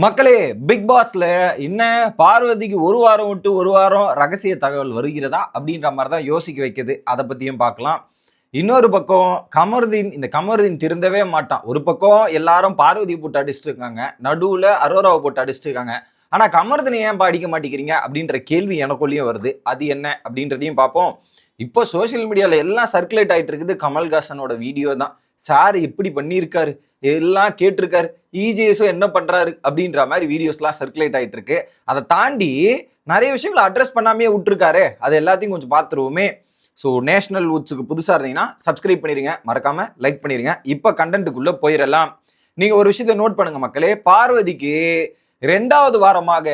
மக்களே பிக் பாஸ்ல என்ன பார்வதிக்கு ஒரு வாரம் விட்டு ஒரு வாரம் ரகசிய தகவல் வருகிறதா அப்படின்ற மாதிரி தான் யோசிக்க வைக்குது. அதை பத்தியும் பார்க்கலாம். இன்னொரு பக்கம் கமருதீன் இந்த கமருதீன் திருந்தவே மாட்டான். ஒரு பக்கம் எல்லாரும் பார்வதி போட்டு அடிச்சுட்டு இருக்காங்க. நடுவுல அரோராவை போட்டு அடிச்சுட்டு இருக்காங்க. ஆனா கமருதீனை ஏன் அடிக்க மாட்டேங்கிறீங்க அப்படின்ற கேள்வி எனக்குள்ளேயும் வருது. அது என்ன அப்படின்றதையும் பார்ப்போம். இப்போ சோஷியல் மீடியாவில் எல்லாம் சர்க்குலேட் ஆகிட்டு இருக்குது கமல்ஹாசனோட வீடியோ தான். சார் எப்படி பண்ணியிருக்காரு? எல்லாம் கேட்டிருக்காரு. இஜிஎஸோ என்ன பண்ணுறாரு அப்படின்ற மாதிரி வீடியோஸ்லாம் சர்க்குலேட் ஆகிட்டு இருக்கு அதை தாண்டி நிறைய விஷயங்களை அட்ரஸ் பண்ணாமே விட்டுருக்காரு. அது எல்லாத்தையும் கொஞ்சம் பார்த்துருவோமே. ஸோ நேஷனல் வுட்ஸுக்கு புதுசாக இருந்தீங்கன்னா சப்ஸ்கிரைப் பண்ணிடுங்க மறக்காம லைக் பண்ணிடுங்க இப்போ கண்டென்ட்டுக்குள்ளே போயிடலாம். நீங்கள் ஒரு விஷயத்தை நோட் பண்ணுங்க மக்களே. பார்வதிக்கு ரெண்டாவது வாரமாக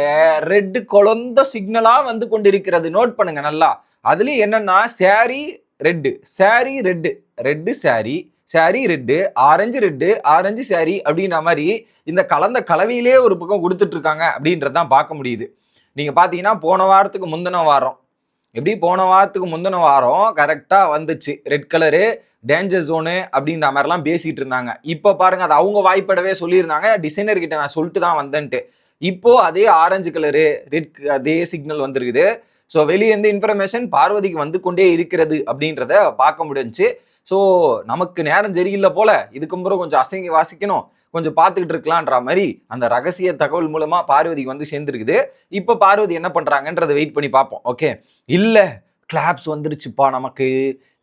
ரெட்டு குழந்த சிக்னலாக வந்து கொண்டிருக்கிறது. நோட் பண்ணுங்க நல்லா. அதுலேயும் என்னென்னா sari red sari red red sari sari red orange red orange sari அப்படின்ற மாதிரி இந்த கலந்த கலவையிலே ஒரு பக்கம் கொடுத்துட்டு இருக்காங்க அப்படின்றதான் பார்க்க முடியுது. நீங்க பாத்தீங்கன்னா போன வாரத்துக்கு முந்தின வாரம். எப்படி போன வாரத்துக்கு முந்தின வாரம் கரெக்டாக வந்துச்சு. ரெட் கலரு டேஞ்சர் ஜோனு அப்படின்ற மாதிரிலாம் பேசிகிட்டு இருந்தாங்க. இப்போ பாருங்க அது அவங்க வாய்ப்படவே சொல்லியிருந்தாங்க. டிசைனர் கிட்ட நான் சொல்லிட்டு தான் வந்தேன்ட்டு. இப்போ அதே ஆரஞ்சு கலரு ரெட் அதே சிக்னல் வந்திருக்குது. ஸோ வெளியே இருந்து இன்ஃபர்மேஷன் பார்வதிக்கு வந்து கொண்டே இருக்கிறது அப்படின்றத பார்க்க முடிஞ்சுச்சு. ஸோ நமக்கு நேரம் சரியில்லை போல இதுக்கப்புறம் கொஞ்சம் அசைங்க வாசிக்கணும் கொஞ்சம் பார்த்துக்கிட்டு இருக்கலான்ற மாதிரி அந்த ரகசிய தகவல் மூலமா பார்வதிக்கு வந்து சேர்ந்துருக்குது. இப்போ பார்வதி என்ன பண்றாங்கன்றதை வெயிட் பண்ணி பார்ப்போம் ஓகே இல்லை கிளாப்ஸ் வந்துருச்சுப்பா நமக்கு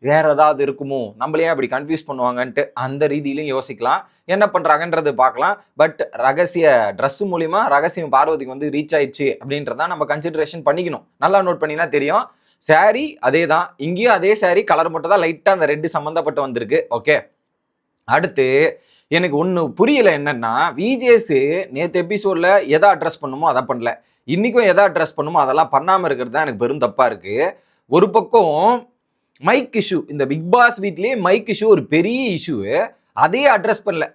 வேற ஏதாவது இருக்குமோ? நம்மளே அப்படி கன்ஃபியூஸ் பண்ணுவாங்கன்ட்டு அந்த ரீதியிலையும் யோசிக்கலாம். என்ன பண்ணுறாங்கன்றது பார்க்கலாம். பட் ரகசிய ட்ரெஸ் மூலிமா ரகசியம் பார்வதிக்கு வந்து ரீச் ஆயிடுச்சு அப்படின்றத நம்ம கன்சிடரேஷன் பண்ணிக்கணும். நல்லா நோட் பண்ணினா தெரியும். சாரி அதே தான் இங்கேயும் அதே சாரி கலர் மட்டும் தான் லைட்டாக அந்த ரெட்டு சம்மந்தப்பட்டு வந்திருக்கு. ஓகே அடுத்து எனக்கு ஒன்று புரியல என்னன்னா விஜேஸு நேற்று எபிசோடில் எதை அட்ரஸ் பண்ணுமோ அதை பண்ணல. இன்றைக்கும் எதை அட்ரஸ் பண்ணுமோ அதெல்லாம் பண்ணாமல் இருக்கிறது தான் எனக்கு பெரும் தப்பாக இருக்குது ஒரு பக்கம் மைக் இஷ்யூ இந்த பிக் பாஸ் வீட்லேயே மைக் இஷ்யூ ஒரு பெரிய இஷ்யூ அதையே அட்ரஸ் பண்ணல.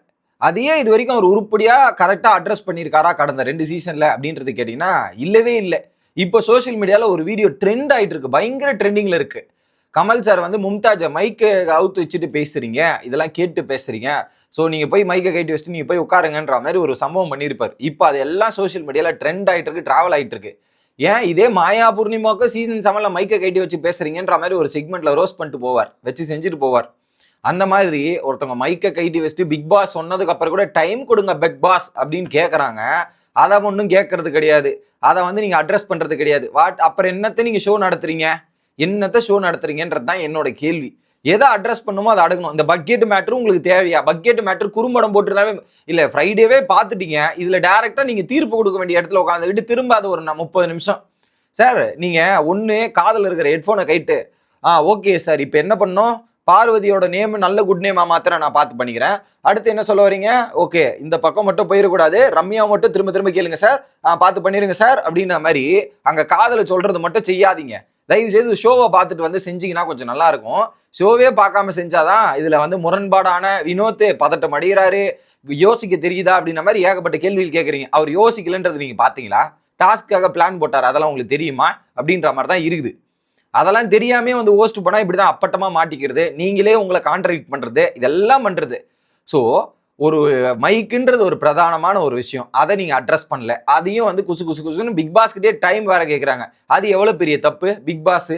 அதையே இது வரைக்கும் அவர் உருப்படியாக கரெக்டாக அட்ரஸ் பண்ணியிருக்காரா கடந்த ரெண்டு சீசனில் அப்படின்றது கேட்டிங்கன்னா இல்லவே இல்லை. இப்போ சோஷியல் மீடியாவில் ஒரு வீடியோ ட்ரெண்ட் ஆகிட்டு இருக்கு. பயங்கர ட்ரெண்டிங்கில் இருக்கு. கமல் சார் வந்து மும்தாஜை மைக்கை அவுத்து வச்சுட்டு பேசுறீங்க. இதெல்லாம் கேட்டு பேசுறீங்க. ஸோ நீங்கள் போய் மைக்கை கட்டி வச்சுட்டு நீங்கள் போய் உட்காருங்கன்ற மாதிரி ஒரு சம்பவம் பண்ணியிருப்பார். இப்போ அது எல்லாம் சோஷியல் மீடியாவில் ட்ரெண்ட் ஆகிட்டு இருக்கு ட்ராவல் ஆகிட்டு இருக்கு. ஏன் இதே மாயா பூர்ணிமாவுக்கு சீசன் செவனில் மைக்கை கட்டி வச்சு பேசுறீங்கன்ற மாதிரி ஒரு செக்மெண்ட்ல ரோஸ் பண்ணிட்டு போவார் வச்சு செஞ்சுட்டு போவார். அந்த மாதிரி ஒருத்தவங்க மைக்கை கைட்டி வச்சுட்டு பிக் பாஸ் சொன்னதுக்கு அப்புறம் கூட டைம் கொடுங்க பிக் பாஸ் அப்படின்னு கேட்குறாங்க அதை ஒன்றும் கேட்கறது கிடையாது. அதை வந்து நீங்கள் அட்ரஸ் பண்ணுறது கிடையாது. வாட் அப்புறம் என்னத்தை நீங்கள் ஷோ நடத்துறீங்க? என்னத்தை ஷோ நடத்துறீங்கன்றது தான் என்னோட கேள்வி. எதை அட்ரஸ் பண்ணுமோ அதை அடங்கணும் இந்த பக்கெட் மேட்ரு உங்களுக்கு தேவையா? பக்கெட் மேட்ரு குறும்படம் போட்டுருந்தாவே இல்லை ஃப்ரைடேவே பார்த்துட்டீங்க. இதில் டேரெக்டாக நீங்கள் தீர்ப்பு கொடுக்க வேண்டிய இடத்துல உட்காந்துக்கிட்டு திரும்ப அது ஒரு முப்பது நிமிஷம். சார் நீங்கள் ஒன்று காதல் இருக்கிற ஹெட்ஃபோனை கைட்டு. ஆ ஓகே சார் இப்போ என்ன பண்ணோம் பார்வதியோட நேம் நல்ல குட் நேமாக மாத்திரம் நான் பார்த்து பண்ணிக்கிறேன். அடுத்து என்ன சொல்ல வரீங்க? ஓகே இந்த பக்கம் மட்டும் போயிடக்கூடாது ரம்யா மட்டும் திரும்ப திரும்ப கேளுங்க சார் பார்த்து பண்ணிடுங்க சார் அப்படின்ற மாதிரி அங்கே காதலை சொல்கிறது மட்டும் செய்யாதீங்க. தயவு செய்து ஷோவை பார்த்துட்டு வந்து செஞ்சீங்கன்னா கொஞ்சம் நல்லா இருக்கும் ஷோவே பார்க்காம செஞ்சாதான் இதுல வந்து முரண்பாடான வினோத் பதட்டம் அடைகிறாரு யோசிக்க தெரியுதா அப்படின்ற மாதிரி ஏகப்பட்ட கேள்விகள் கேட்குறீங்க. அவர் யோசிக்கலன்றது நீங்க பாத்தீங்களா டாஸ்க்காக பிளான் போட்டார். அதெல்லாம் உங்களுக்கு தெரியுமா? அப்படின்ற மாதிரி தான் இருக்குது. அதெல்லாம் தெரியாமே வந்து ஹோஸ்ட்டு போனால் இப்படி தான் அப்பட்டமாக மாட்டிக்கிறது. நீங்களே உங்களை கான்ட்ராக்ட் பண்ணுறது இதெல்லாம் பண்ணுறது ஸோ ஒரு மைக்குன்றது ஒரு பிரதானமான ஒரு விஷயம். அதை நீங்கள் அட்ரஸ் பண்ணல. அதையும் வந்து குசு குசு குசுன்னு பிக் பாஸ்கிட்டே டைம் வேற கேட்குறாங்க அது எவ்வளோ பெரிய தப்பு? பிக் பாஸ்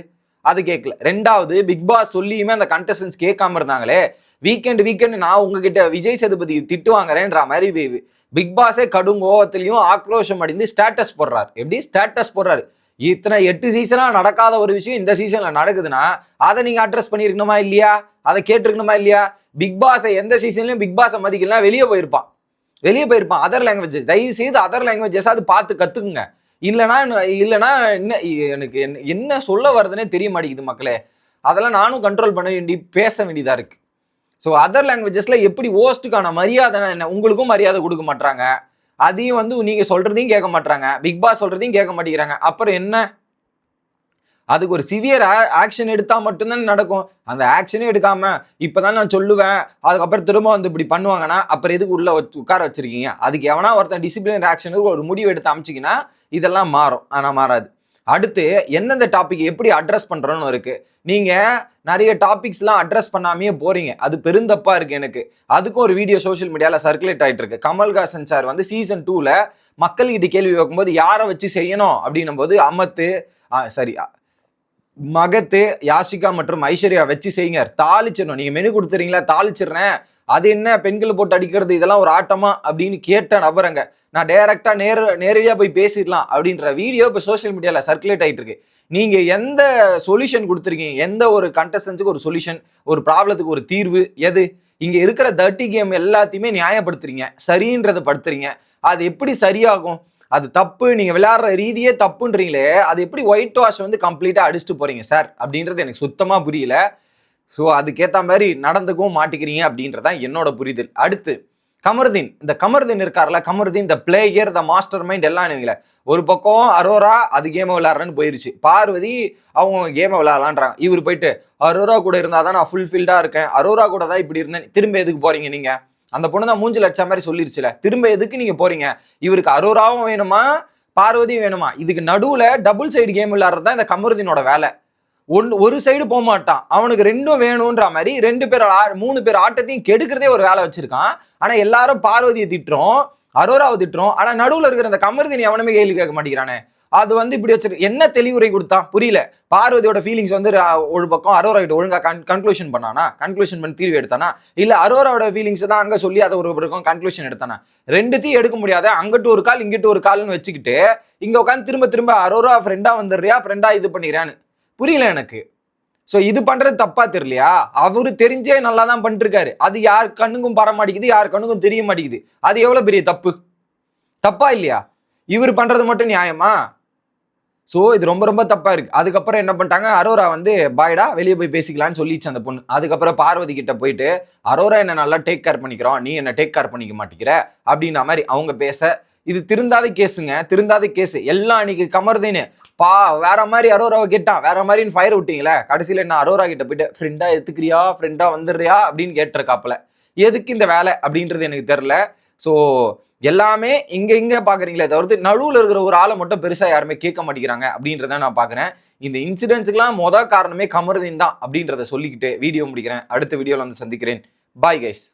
அது கேட்கல ரெண்டாவது பிக் பாஸ் சொல்லியுமே அந்த கண்டஸ்டன்ஸ் கேட்காம இருந்தாங்களே வீக்கெண்ட் வீக்கெண்ட் நான் உங்ககிட்ட விஜய் சேதுபதி திட்டு வாங்குறேன்ற மாதிரி பிக் பாஸே கடும் கோவத்திலையும் ஆக்ரோஷம் அடைந்து ஸ்டேட்டஸ் போடுறாரு. எப்படி? ஸ்டேட்டஸ் போடுறாரு. இத்தனை எட்டு சீசனா நடக்காத ஒரு விஷயம் இந்த சீசன்ல நடக்குதுன்னா அதை நீங்க அட்ரஸ் பண்ணிருக்கணுமா இல்லையா? அதை கேட்டிருக்கணுமா இல்லையா? பிக் பாஸை எந்த சீசன்லையும் பிக் பாஸை மதிக்கலாம் வெளியே போயிருப்பான். வெளியே போயிருப்பான் அதர் லாங்குவேஜஸ் தயவு செய்து அதர் லாங்குவேஜஸ் அது பார்த்து கற்றுக்குங்க இல்லைனா இல்லைனா என்ன எனக்கு என்ன என்ன சொல்ல வருதுன்னே தெரிய மாட்டேங்குது மக்களே. அதெல்லாம் நானும் கண்ட்ரோல் பண்ண வேண்டி பேச வேண்டியதாக இருக்கு. ஸோ அதர் லாங்குவேஜஸில் எப்படி ஹோஸ்ட்டுக்கான மரியாதை என்ன உங்களுக்கும் மரியாதை கொடுக்க மாட்டாங்க அதையும் வந்து நீங்கள் சொல்கிறதையும் கேட்க மாட்டாங்க பிக் பாஸ் சொல்கிறதையும் கேட்க மாட்டேங்கிறாங்க. அப்புறம் என்ன? அதுக்கு ஒரு சிவியர் ஆக்ஷன் எடுத்தா மட்டும்தான் நடக்கும். அந்த ஆக்ஷனே எடுக்காம இப்பதான் நான் சொல்லுவேன். அதுக்கப்புறம் திரும்ப வந்து இப்படி பண்ணுவாங்கன்னா அப்புறம் எதுக்கு உள்ள உட்கார வச்சிருக்கீங்க? அதுக்கு எவனா ஒருத்தன் டிசிப்ளின் ஆக்ஷனுக்கு ஒரு முடிவு எடுத்து அமைச்சிங்கன்னா இதெல்லாம் மாறும். ஆனா மாறாது. அடுத்து எந்தெந்த டாபிக் எப்படி அட்ரஸ் பண்றோம்னு இருக்கு. நீங்க நிறைய டாபிக்ஸ்லாம் அட்ரஸ் பண்ணாமையே போறீங்க. அது பெருந்தப்பா இருக்கு எனக்கு. அதுக்கும் ஒரு வீடியோ சோஷியல் மீடியால சர்க்குலேட் ஆயிட்டு இருக்கு கமல்ஹாசன் சார் வந்து சீசன் டூல மக்கள்கிட்ட கேள்வி வைக்கும்போது யாரை வச்சு செய்யணும்? அப்படின்னும் போது அமத்து ஆ, சரி மகத்து யாஷிகா மற்றும் ஐஸ்வர்யா வச்சு செய்யுங்க. தாளிச்சிடணும். நீங்க மெனு கொடுத்துறீங்களா? தாளிச்சிடுறேன். அது என்ன? பெண்கள் போட்டு அடிக்கிறது இதெல்லாம் ஒரு ஆட்டமா? அப்படின்னு கேட்ட நபரங்க. நான் டைரக்டா நேர நேரடியா போய் பேசிடலாம் அப்படின்ற வீடியோ இப்போ சோஷியல் மீடியால சர்க்குலேட் ஆயிட்டு இருக்கு நீங்க எந்த சொல்யூஷன் கொடுத்துருக்கீங்க? எந்த ஒரு கண்டஸ்டன்ஸுக்கு ஒரு சொல்யூஷன் ஒரு ப்ராப்ளத்துக்கு ஒரு தீர்வு எது? இங்க இருக்கிற தர்ட்டி கேம் எல்லாத்தையுமே நியாயப்படுத்துறீங்க. சரின்றதை படுத்துறீங்க. அது எப்படி சரியாகும்? அது தப்பு நீங்க விளையாடுற ரீதியே தப்புன்றீங்களே அது எப்படி ஒயிட் வாஷ் வந்து கம்ப்ளீட்டா அடிச்சுட்டு போறீங்க சார் அப்படின்றது எனக்கு சுத்தமா புரியல. ஸோ அதுக்கேத்த மாதிரி நடந்துக்கவும் மாட்டிக்கிறீங்க அப்படின்றதான் என்னோட புரிதல். அடுத்து கமருதீன். இந்த கமருதீன் இருக்கார்ல கமருதீன் இந்த பிளேயர் த மாஸ்டர் மைண்ட் எல்லாம் நீங்களே ஒரு பக்கம் அரோரா அது கேமை விளையாடுறேன்னு போயிருச்சு. பார்வதி அவங்க கேமை விளையாடலான்றாங்க. இவர் போயிட்டு அரோரா கூட இருந்தால் தான் நான் ஃபுல்ஃபில்டாக இருக்கேன். அரோரா கூட தான் இப்படி இருந்தேன். திரும்ப எதுக்கு போகிறீங்க நீங்கள் அந்த பொண்ணு தான் மூஞ்சில் அடிச்ச மாதிரி சொல்லிருச்சுல. திரும்ப எதுக்கு நீங்க போறீங்க? இவருக்கு அரோராவும் வேணுமா? பார்வதியும் வேணுமா? இதுக்கு நடுவுல டபுள் சைடு கேம் விளையாடுறது தான் இந்த கமருதீனோட வேலை. ஒன்று ஒரு சைடு போக மாட்டான். அவனுக்கு ரெண்டும் வேணுன்ற மாதிரி ரெண்டு பேர் மூணு பேர் ஆட்டத்தையும் கெடுக்கிறதே ஒரு வேலை வச்சிருக்கான். ஆனா எல்லாரும் பார்வதியை திட்டுறோம் அரோராவை திட்டுறோம். ஆனா நடுவுல இருக்கிற இந்த கமருதீன் அவனுமே கேள்வி கேட்க மாட்டேங்கிறானே. அது வந்து இப்படி வச்சிருக்கு என்ன தெளிவுரை கொடுத்தா? புரியல. பார்வதியோட ஃபீலிங்ஸ் வந்து ஒரு பக்கம் அரோரா கிட்ட ஒழுங்கா கன்க்ளூஷன் பண்ணானா? கன்க்ளூஷன் பண்ணி தீர்வு எடுத்தானா? இல்ல அரோராவோட ஃபீலிங்ஸ் தான் அங்க சொல்லி அதை ஒரு பக்கம் கன்க்ளூஷன் எடுத்தானா? ரெண்டுத்தையும் எடுக்க முடியாத அங்கிட்டு ஒரு கால் இங்கிட்டு ஒரு கால்னு வச்சுக்கிட்டு இங்க உட்காந்து திரும்ப திரும்ப அரோரா ஃப்ரெண்டா வந்துடுறியா? ஃப்ரெண்டா இது பண்ணிடுறான்னு புரியல எனக்கு. ஸோ இது பண்றது தப்பா தெரியலையா? அவரு தெரிஞ்சே நல்லா தான் பண்ணிட்டு இருக்காரு அது யார் கண்ணுக்கும் பர மாட்டேங்குது யார் கண்ணுக்கும் தெரிய மாட்டேங்குது. அது எவ்வளவு பெரிய தப்பு? தப்பா இல்லையா? இவர் பண்றது மட்டும் நியாயமா? ஸோ இது ரொம்ப ரொம்ப தப்பாக இருக்குது அதுக்கப்புறம் என்ன பண்ணிட்டாங்க? அரோரா வந்து பாய்டா வெளியே போய் பேசிக்கலாம்னு சொல்லிச்சு அந்த பொண்ணு. அதுக்கப்புறம் பார்வதி கிட்ட போயிட்டு அரோரா என்ன நல்லா டேக் கேர் பண்ணிக்கிறோம். நீ என்ன டேக் கேர் பண்ணிக்க மாட்டேங்கிற. அப்படின்ற மாதிரி அவங்க பேச இது திருந்தாத கேஸுங்க. திருந்தாத கேஸ். எல்லாம் அன்னைக்கு கமர்தேன்னு பா வேற மாதிரி அரோராவை கேட்டான். வேற மாதிரின்னு ஃபயர் விட்டீங்களே. கடைசியில என்ன அரோரா கிட்ட போயிட்டு ஃப்ரெண்டா எடுத்துக்கிறியா ஃப்ரெண்டா வந்துடுறியா? அப்படின்னு கேட்டிருக்காப்புல. எதுக்கு இந்த வேலை அப்படின்றது எனக்கு தெரில ஸோ எல்லாமே இங்க இங்க பாக்குறீங்களே தவிர்த்து நடுவில் இருக்கிற ஒரு ஆளை மட்டும் பெருசா யாருமே கேட்க மாட்டேங்கிறாங்க அப்படின்றத நான் பாக்குறேன். இந்த இன்சிடென்ட்ஸுக்கெல்லாம் மொதல் காரணமே கமருதீன் தான் அப்படின்றத சொல்லிக்கிட்டு வீடியோ முடிக்கிறேன். அடுத்த வீடியோல வந்து சந்திக்கிறேன். Bye guys